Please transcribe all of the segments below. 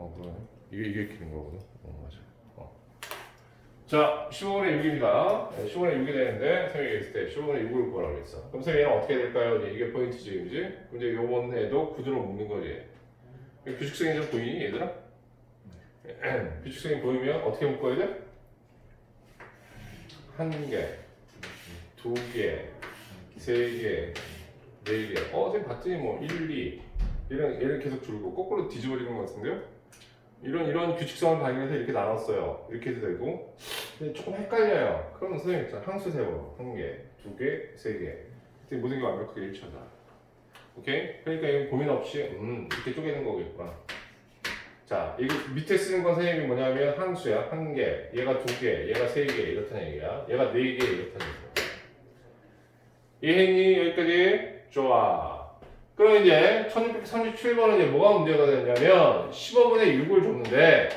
어 그러네. 이게 이게 기는 거거든. 어 맞아. 어. 자 15분의 6입니다. 네, 15분의 6이 되는데 선생님이 있을 때 15분의 6을 구하라고 했어. 그럼 선생님 어떻게 될까요? 이게 포인트지, 그지? 그럼 이제 요번에도 구두로 묶는 거지. 규칙성이 좀 보이니 얘들아? 규칙성이 보이면 어떻게 묶어야 돼? 한 개, 두 개, 세 개, 네 개. 어, 선생님 봤더니 뭐 1, 2 얘는 얘는 계속 줄고 거꾸로 뒤집어지는 것 같은데요? 이런 이런 규칙성을 발견해서 이렇게 나눴어요. 이렇게 해도 되고 근데 조금 헷갈려요. 그럼 선생님 있잖아. 항수 세워 한 개, 두 개, 세 개. 모든 게 완벽하게 일치하다. 오케이? 그러니까 이건 고민 없이 음 이렇게 쪼개는 거겠구나. 자, 이거 밑에 쓰는 건 선생님이 뭐냐면 항수야. 한 개, 얘가 두 개, 얘가 세 개 이렇다는 얘기야. 얘가 네 개 이렇다는 얘기야. 이해했니? 여기까지? 좋아. 그럼 이제 1637번은 이제 뭐가 문제가 되냐면 15분의 6을 줬는데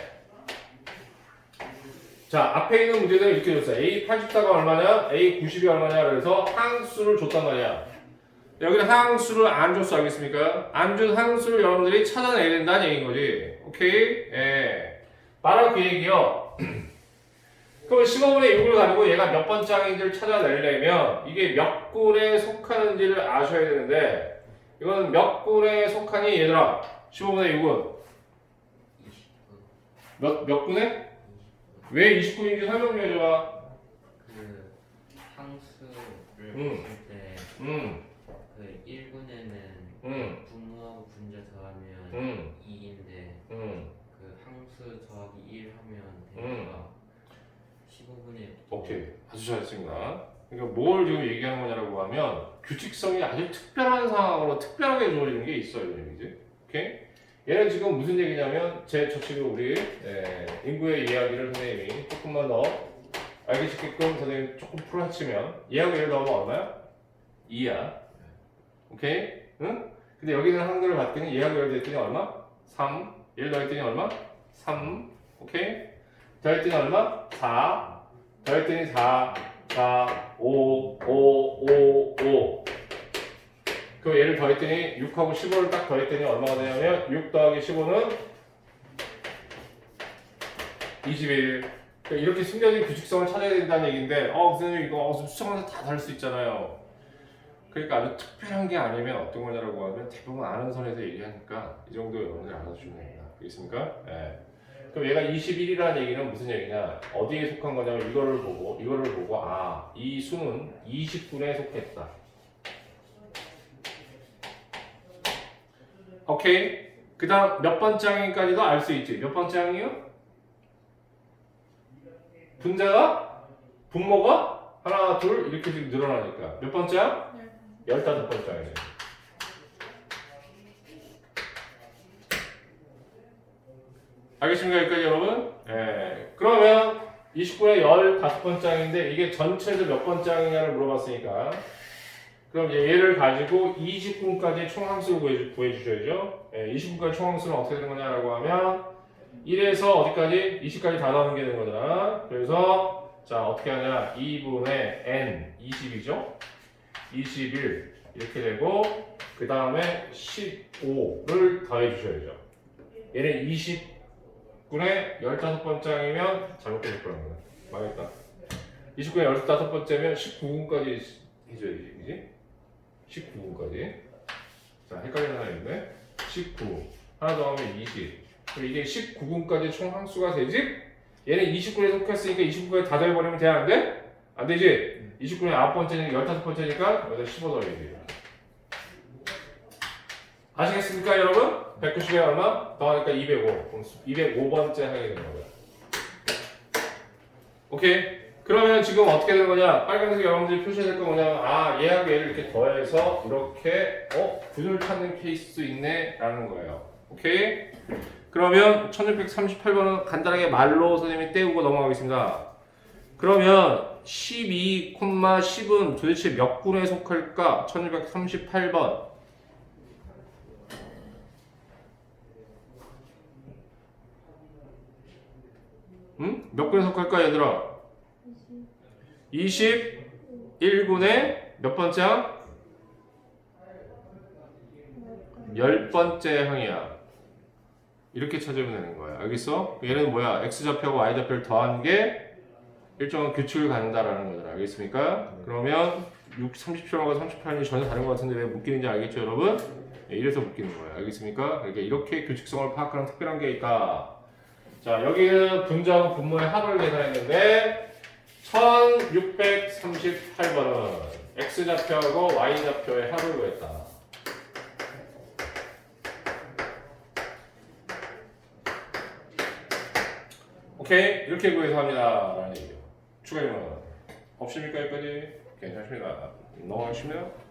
자 앞에 있는 문제들은 이렇게 줬어요. A 84가 얼마냐? A 90이 얼마냐? 그래서 항수를 줬단 말이야. 여기는 항수를 안 줬어 알겠습니까? 안 준 항수를 여러분들이 찾아내야 된다는 얘기인 거지. 오케이? 예. 바로 그 얘기요. 그럼 15분의 6을 가지고 얘가 몇번 짝인지를 찾아내려면 이게 몇 군에 속하는지를 아셔야 되는데 이건 몇 군에 속하니? 얘들아 15분의 6은 몇, 몇 군에? 왜 29인지 설명 좀 해줘봐. 그 항수를 음. 했을 때 음, 그 1군에는 음, 분모하고 분자 더하면 음, 2인데 음 그 항수 더하기 1 하면 음. 되니까 15분의 오케이. 아주 잘했습니다 그러니까 뭘 지금 얘기하는 거냐라고 하면 규칙성이 아주 특별한 상황으로 특별하게 주어지는 게 있어요 얘기지 오케이? 얘는 지금 무슨 얘기냐면 제 저치로 우리 예, 인구의 이야기를 선생님이 조금만 더 알기 쉽게끔 선생님 조금 풀어치면 얘하고 얘를 넣으면 얼마야? 2야 오케이? 응? 근데 여기는 한글을 봤더니 얘하고 얘를 더했더니 얼마? 3 얘를 더했더니 얼마? 3 오케이? 더했더니 얼마? 4 더했더니 4 4 5 5 5 5 그 얘를 더했더니 6하고 15를 딱 더했더니 얼마가 되냐면 6 더하기 15는 21 그러니까 이렇게 숨겨진 규칙성을 찾아야 된다는 얘기인데 어 선생님 이거 어, 수정해서 다 다를 수 있잖아요 그러니까 아주 특별한 게 아니면 어떤 거냐라고 하면 대부분 아는 선에서 얘기하니까 이 정도 여러분들 알아주시면 됩니다 알겠습니까? 예. 그럼 얘가 21이라는 얘기는 무슨 얘기냐? 어디에 속한 거냐면 이거를 보고 이거를 보고 아 이 수는 20분에 속했다. 오케이. 그 다음 몇 번장인까지도 알 수 있지. 몇 번장이요? 분자가? 분모가? 하나 둘 이렇게 지금 늘어나니까. 몇 번째야? 열다섯 번째이네 알겠습니까 여기까지 여러분? 예 그러면 29의 15번 장인데 이게 전체에서 몇 번 장이냐를 물어봤으니까 그럼 얘를 가지고 20분까지 총함수를 구해주, 구해주셔야죠. 예, 20분까지 총함수는 어떻게 되는 거냐라고 하면 1에서 어디까지? 20까지 다 나오는 게 되는 거잖아. 그래서 자 어떻게 하냐 2분의 n 20이죠. 21 이렇게 되고 그 다음에 15를 더해 주셔야죠. 얘는 20 분의 15번장이면 잘못될 거라는 거야. 망했다. 29분의 15번째면 19분까지 해줘야지, 그지? 19분까지. 자, 헷갈리는 하나 있네. 19. 하나 더 하면 20. 그럼 이게 19분까지 총 함수가 되지? 얘는 29분에 속했으니까 29분에 다 더해버리면 돼? 안 돼? 안 되지? 29분에 9번째니까 15번째니까 여기다 15 더해야지. 아시겠습니까, 여러분? 190에 얼마? 더하니까 205. 그럼 205번째 하게 되는 거고요. 오케이? 그러면 지금 어떻게 되는 거냐? 빨간색 여러분들이 표시해야 될거 뭐냐면 아 얘하고 얘를 이렇게 더해서 이렇게 어? 균을 찾는 케이스도 있네 라는 거예요. 오케이? 그러면 1638번은 간단하게 말로 선생님이 떼우고 넘어가겠습니다. 그러면 12, 10은 도대체 몇 군에 속할까? 1638번. 응? 몇 군에 속할까 얘들아? 21군의 몇 번째야? 열 번째 항이야. 이렇게 찾으면 되는 거야. 알겠어? 얘는 뭐야? x 좌표하고 y 좌표를 더한 게 일정한 규칙을 갖는다라는 거잖아. 알겠습니까? 그러면 6, 37하고 38이 전혀 다른 것 같은데 왜 묶이는지 알겠죠, 여러분? 예, 이래서 묶이는 거예요. 알겠습니까? 그러니까 이렇게 규칙성을 파악하는 특별한 게 있다. 자, 여기는 분자하고 분모의 합을 계산했는데 1638번은 x 좌표하고 y 좌표의 합을 구했다. 오케이 이렇게 구해서 합니다 라는 얘기죠 추가 질문 없습니까 여기까지? 괜찮습니다 넘어가시면